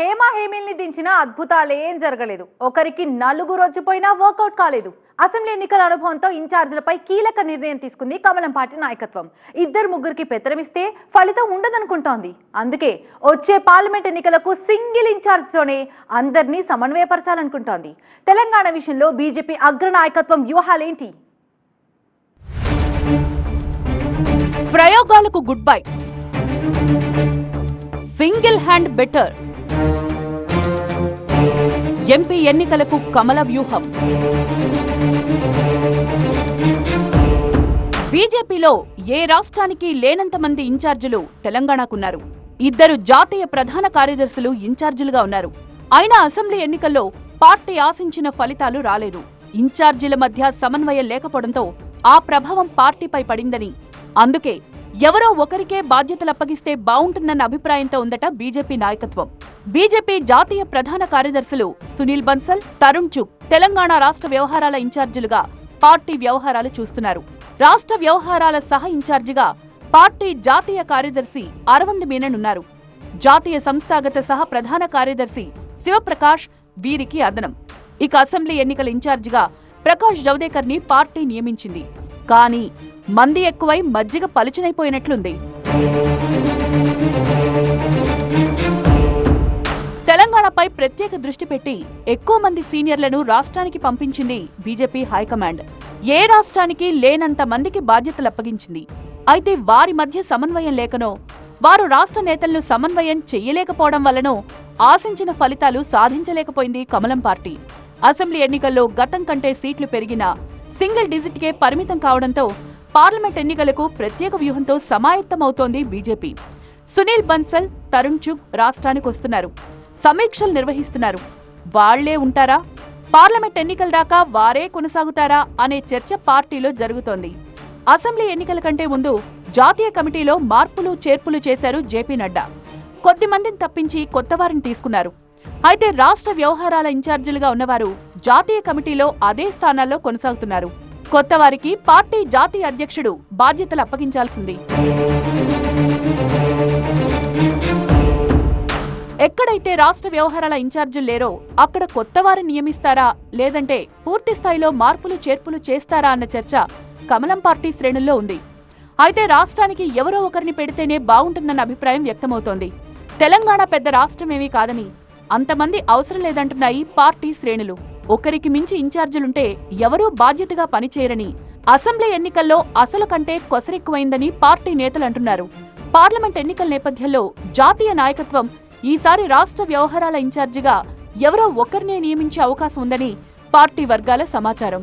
హేమ హేమిల్ని దించిన అద్భుతాలేం జరగలేదు. ఒకరికి నలుగురు వచ్చిపోయినా వర్కౌట్ కాలేదు. అసెంబ్లీ ఎన్నికల అనుభవంతో ఇన్ఛార్జీలపై కీలక నిర్ణయం తీసుకుంది కమలం పార్టీ నాయకత్వం. ఇద్దరు ముగ్గురికి పెత్తనమిస్తే ఫలితం ఉండదనుకుంటోంది. అందుకే వచ్చే పార్లమెంట్ ఎన్నికలకు సింగిల్ ఇన్ఛార్జ్తోనే అందరినీ సమన్వయపరచాలనుకుంటోంది. తెలంగాణ విషయంలో బీజేపీ అగ్ర నాయకత్వం వ్యూహాలేంటి? ప్రయోగాలకు good bye. Single hand better. MP ఎన్నికలకు కమల వ్యూహం. బీజేపీలో ఏ రాష్ట్రానికి లేనంత మంది ఇన్ఛార్జీలు తెలంగాణకున్నారు. ఇద్దరు జాతీయ ప్రధాన కార్యదర్శులు ఇన్ఛార్జీలుగా ఉన్నారు. అయినా అసెంబ్లీ ఎన్నికల్లో పార్టీ ఆశించిన ఫలితాలు రాలేదు. ఇన్ఛార్జీల మధ్య సమన్వయం లేకపోవడంతో ఆ ప్రభావం పార్టీపై పడిందని. అందుకే ఎవరో ఒకరికే బాధ్యతలు అప్పగిస్తే బాగుంటుందన్న అభిప్రాయంతో ఉందట బీజేపీ నాయకత్వం. బీజేపీ జాతీయ ప్రధాన కార్యదర్శులు సునీల్ బన్సల్ తరుణ్ చుక్ తెలంగాణ రాష్ట్ర వ్యవహారాల ఇన్ఛార్జీలుగా పార్టీ వ్యవహారాలు చూస్తున్నారు. రాష్ట్ర వ్యవహారాల సహ ఇన్ఛార్జిగా పార్టీ జాతీయ కార్యదర్శి అరవింద్ మీనన్ ఉన్నారు. జాతీయ సంస్థాగత సహ ప్రధాన కార్యదర్శి శివప్రకాష్ వీరికి అదనం. ఇక అసెంబ్లీ ఎన్నికల ఇన్ఛార్జిగా ప్రకాష్ జవదేకర్ని పార్టీ నియమించింది. కానీ మంది ఎక్కువై మజ్జిగ పలుచనైపోయినట్లుంది. తెలంగాణపై ప్రత్యేక దృష్టి పెట్టి ఎక్కువ మంది సీనియర్లను రాష్ట్రానికి పంపించింది బీజేపీ హైకమాండ్. ఏ రాష్ట్రానికి లేనంత మందికి బాధ్యతలు అప్పగించింది. అయితే వారి మధ్య సమన్వయం లేకనో వారు రాష్ట్ర నేతలను సమన్వయం చెయ్యలేకపోవడం వల్లనో ఆశించిన ఫలితాలు సాధించలేకపోయింది కమలం పార్టీ. అసెంబ్లీ ఎన్నికల్లో గతం కంటే సీట్లు పెరిగినా సింగిల్ డిజిట్కే పరిమితం కావడంతో పార్లమెంట్ ఎన్నికలకు ప్రత్యేక వ్యూహంతో సమాయత్తమవుతోంది బీజేపీ. సునీల్ బన్సల్ తరుణ్ చుగ్ రాష్ట్రానికి వస్తున్నారు. సమీక్షలు నిర్వహిస్తున్నారు. వాళ్ళే ఉంటారా? పార్లమెంట్ ఎన్నికల దాకా వారే కొనసాగుతారా అనే చర్చ పార్టీలో జరుగుతోంది. అసెంబ్లీ ఎన్నికల కంటే ముందు జాతీయ కమిటీలో మార్పులు చేర్పులు చేశారు జేపీ నడ్డా. కొద్ది మందిని తప్పించి కొత్త వారిని తీసుకున్నారు. అయితే రాష్ట్ర వ్యవహారాల ఇన్ఛార్జీలుగా ఉన్నవారు జాతీయ కమిటీలో అదే స్థానాల్లో కొనసాగుతున్నారు. కొత్త వారికి పార్టీ జాతీయ అధ్యక్షుడు బాధ్యతలు అప్పగించాల్సింది. ఎక్కడైతే రాష్ట్ర వ్యవహారాల ఇన్ఛార్జీలు లేరో అక్కడ కొత్త వారిని నియమిస్తారా? లేదంటే పూర్తి స్థాయిలో మార్పులు చేర్పులు చేస్తారా అన్న చర్చ కమలం పార్టీ శ్రేణుల్లో ఉంది. అయితే రాష్ట్రానికి ఎవరో ఒకరిని పెడితేనే బాగుంటుందన్న అభిప్రాయం వ్యక్తమవుతోంది. తెలంగాణ పెద్ద రాష్ట్రమేమీ కాదని అంతమంది అవసరం లేదంటున్నాయి పార్టీ శ్రేణులు. ఒకరికి మించి ఇన్ఛార్జీలుంటే ఎవరూ బాధ్యతగా పనిచేయరని. అసెంబ్లీ ఎన్నికల్లో అసలు కంటే కొసరెక్కువైందని పార్టీ నేతలు అంటున్నారు. పార్లమెంట్ ఎన్నికల నేపథ్యంలో జాతీయ నాయకత్వం ఈసారి రాష్ట్ర వ్యవహారాల ఇన్ఛార్జిగా ఎవరో ఒకరినే నియమించే అవకాశం ఉందని పార్టీ వర్గాల సమాచారం.